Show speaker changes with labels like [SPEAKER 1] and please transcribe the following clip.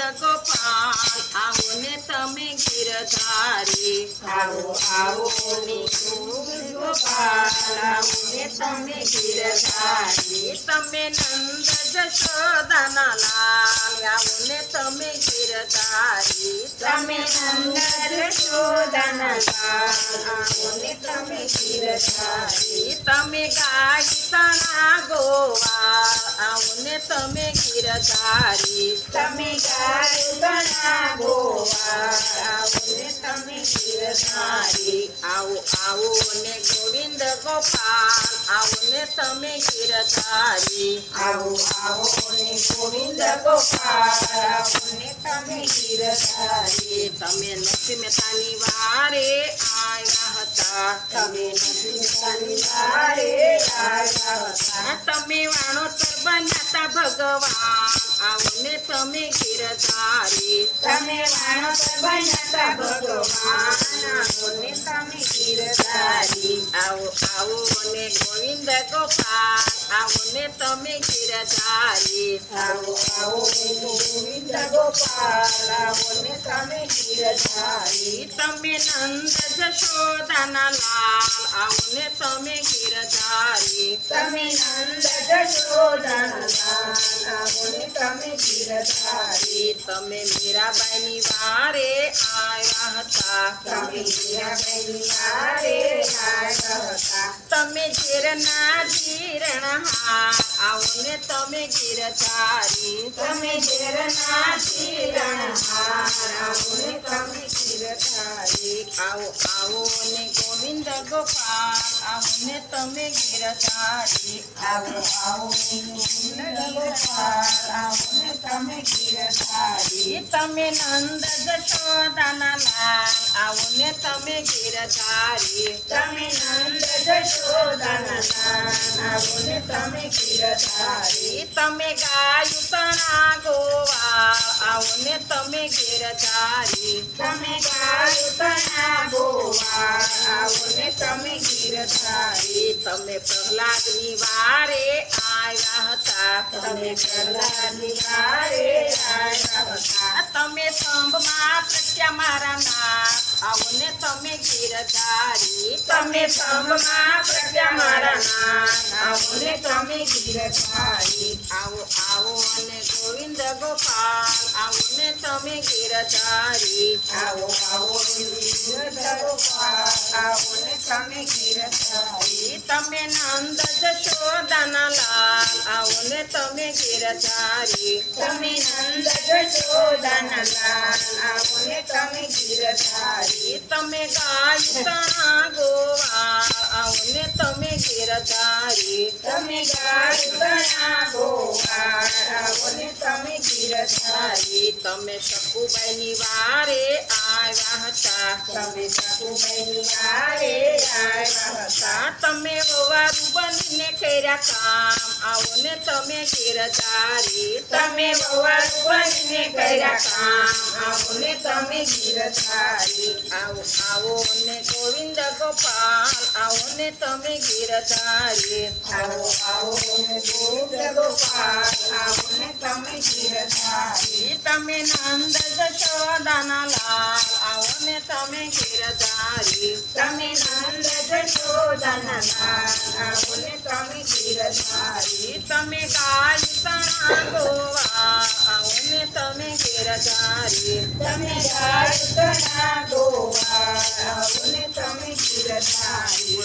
[SPEAKER 1] ગોપાલ આવો ને તમે ગીરધારી.
[SPEAKER 2] આવો આવો ને ગોપાલ. આવો ને તમે ગીરધારી.
[SPEAKER 1] તમે નંદ જશોદાના લાલ. આવો ને તમે ગીરધારી.
[SPEAKER 2] તમે નંદ જશોદાના લાલ. આવો ને તમે ગીરધારી.
[SPEAKER 1] તમે ગાય તણા ગોવા આવને તમે ગીરધારી.
[SPEAKER 2] તમે ગાય બના ગોવા આવને તમે ગીરધારી.
[SPEAKER 1] આવો આવો ને ગોવિંદ ગોપાલ આવો ને તમે ગીરધારી
[SPEAKER 2] આવો આવો ને ગોવિંદ ગોપાલ. આવો ને તમે ગીરધારી
[SPEAKER 1] તમે નરસિંહ મહેતાની વારે આવ્યા હતા.
[SPEAKER 2] તમે નથી વારે આવ્યા હતા.
[SPEAKER 1] તમે બન્યા ભગવાન. ને તમે ગીરધારી.
[SPEAKER 2] તમે માણસ બન્યા ભગવાન. ને તમે ગીરધારી.
[SPEAKER 1] આવો આવો ને ગોવિંદ ગોપાલ. આવો ને તમે ગીરધારી.
[SPEAKER 2] આવો આવો ગોવિંદ ગોપાલ. આવો ને તમે ગીરધારી.
[SPEAKER 1] તમે નંદ જશોદાના લાલ. આવો ને તમે ગીરધારી.
[SPEAKER 2] તમે નંદ તમે ગીરધારી
[SPEAKER 1] તમે મીરાબાઈની વારે આવ્યા હતા
[SPEAKER 2] તમે મીરાબાઈની વારે આવ્યા હતા
[SPEAKER 1] તમે ઝેરના જીરણ હાર આવો ને તમે ગીરધારી
[SPEAKER 2] તમે ઝેરના જીરણહાર આવો ને તમે ગીરધારી
[SPEAKER 1] આવો આવો ને ગોવિંદ ગોપાલ, આવો ને તમે ગીરધારી.
[SPEAKER 2] આવો આવો ને ગોવિંદ ગોપાલ, આવો ને તમે ગીરધારી.
[SPEAKER 1] તમે નંદ જશોદાના લાલ, આવો
[SPEAKER 2] ಕಿರಚಾರಿ ತಮಿನಂದ ಯಶೋದನದಾನವುನಿ ತಮೆ ಕಿರಚಾರಿ ತಮೆ ಗಾಯುತನ ಗೋವಾ
[SPEAKER 1] ಅವನೆ ತಮೆ ಗಿರಚಾರಿ ತಮೆ ಗಾಯುತನ ಗೋವಾ ಅವನೆ ತಮೆ
[SPEAKER 2] ಗಿರಚಾರಿ ತಮೆ ಪ್ರಹ್ಲಾದ ನಿವಾರೆ आया था तमे करला
[SPEAKER 1] निवारे आया था तमे संभ
[SPEAKER 2] मात्र क्या मारा नाथ હતા
[SPEAKER 1] તમે ગીરધારી.
[SPEAKER 2] તમે સંભમાં પ્રજા મારા નાથ. આવો ને તમે ગીરધારી.
[SPEAKER 1] આવો આવો અને ગોવિંદ ગોપાલ. આવો ને તમે ગીરધારી.
[SPEAKER 2] આવો આવો ગોવિંદ ગોપાલ. આવો તમે ગીરધારી.
[SPEAKER 1] તમે નંદ જશોદાના લાલ. આવો ને તમે ગીરધારી
[SPEAKER 2] તમે નંદ જશોદાના લાલ આવો ને તમે ગીરધારી
[SPEAKER 1] તમે ગાય તણા ગોવાળ આવો ને તમે ગીરધારી
[SPEAKER 2] તમે ગાય બના ગોવા આવો ને તમે ગીરધારી
[SPEAKER 1] તમે શકુબાઈની વારે આવ્યા હતા
[SPEAKER 2] તમે સકુબેની વારે આવ્યા હતા
[SPEAKER 1] તમે વવારું બનીને કર્યા કામ આવો ને તમે ગીરધારી
[SPEAKER 2] તમે વવારું બનીને કર્યા કામ આવો ને તમે ગીરધારી
[SPEAKER 1] આવો આવો ને ગોવિંદ ગોપાલ આવો ને તમે ગીરધારી
[SPEAKER 2] આવો આવો ને ગોવિંદ ગોપાલ આવો ને તમે ગીરધારી
[SPEAKER 1] તમે નંદ જશોદાના લાલ આવો ને તમે ગીરધારી
[SPEAKER 2] તમે નંદ જશોદાના લાલ આવો ને તમે ગીરધારી
[SPEAKER 1] તમે કાલ તણા ગોવા ને તમે ગીરધારી
[SPEAKER 2] તમે કાલ તના ગોવા ને તમે ગીરધારી